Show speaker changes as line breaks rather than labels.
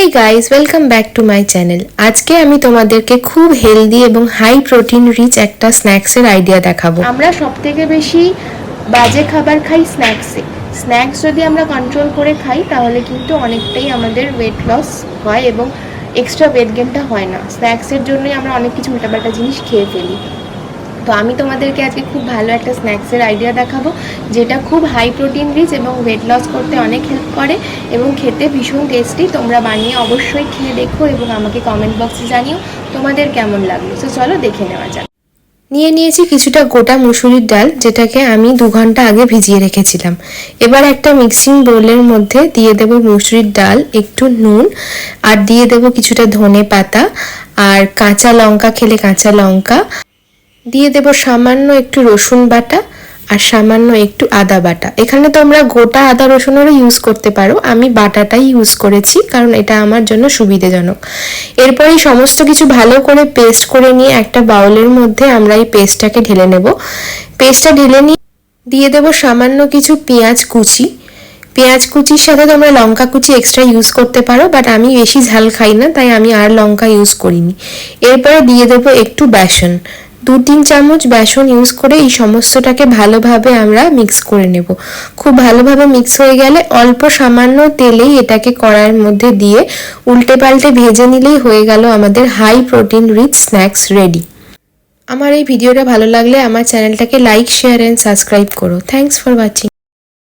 Hey guys welcome back to my channel আজকে আমি তোমাদেরকে খুব হেলদি এবং হাই প্রোটিন রিচ একটা স্ন্যাক্সের আইডিয়া দেখাবো।
আমরা সব থেকে বেশি বাজে খাবার খাই স্ন্যাক্সে স্ন্যাক্স যদি আমরা কন্ট্রোল করে খাই, তাহলে কিন্তু অনেকটাই আমাদের ওয়েট লস হয় এবং এক্সট্রা ওয়েট গেনটা হয় না। স্ন্যাক্সের জন্যই আমরা অনেক কিছু উল্টাপাল্টা জিনিস খেয়ে ফেলি। তো আমি তোমাদেরকে আজকে খুব ভালো একটা স্ন্যাক্সের আইডিয়া দেখাবো, যেটা খুব হাই প্রোটিন রিচ এবং ওয়েট লস করতে অনেক হেল্প করে এবং খেতে ভীষণ টেস্টি তোমরা বানিয়ে অবশ্যই খেয়ে দেখো এবং আমাকে কমেন্ট বক্সে জানিও তোমাদের কেমন লাগল। তো চলো দেখে নেওয়া যাক।
নিয়ে নিয়েছি কিছুটা গোটা মুসুরির ডাল, যেটাকে আমি দু ঘণ্টা আগে ভিজিয়ে রেখেছিলাম। এবার একটা মিক্সিং বোলের মধ্যে দিয়ে দেব মুসুরির ডাল, একটু নুন, আর দিয়ে দেব কিছুটা ধনে পাতা, আর কাঁচা লঙ্কা, খেলে কাঁচা লঙ্কা। দিয়ে দেব সামান্য একটু রসুন বাটা আর সামান্য একটু আদা বাটা। এখানে তোমরা গোটা আদা রসুনেরও ইউজ করতে পারো। আমি বাটাটাই ইউজ করেছি কারণ এটা আমার জন্য সুবিধাজনক। এরপর সমস্ত কিছু ভালো করে পেস্ট করে নিয়ে একটা বাউলের মধ্যে আমরা এই পেস্টটাকে ঢেলে নেব। পেস্টটা ঢেলে নিয়ে দিয়ে দেব সামান্য কিছু পেঁয়াজ কুচি। পেঁয়াজ কুচির সাথে তোমরা লঙ্কা কুচি এক্সট্রা ইউজ করতে পারো বাট আমি বেশি ঝাল খাই না, তাই আমি আর লঙ্কা ইউজ করিনি। এরপরে দিয়ে দেবো একটু বেসন। দু তিন চামচ বেসন ইউজ করে এই সমস্তটাকে ভালোভাবে আমরা মিক্স করে নেব। খুব ভালোভাবে মিক্স হয়ে গেলে অল্প সামান্য তেলেই এটাকে কড়াইয়ের মধ্যে দিয়ে উল্টে পাল্টে ভেজে নিলেই হয়ে গেল আমাদের high protein rich snacks ready আমার এই ভিডিওটা ভালো লাগলে আমার চ্যানেলটাকে লাইক শেয়ার অ্যান্ড সাবস্ক্রাইব করো। Thanks for watching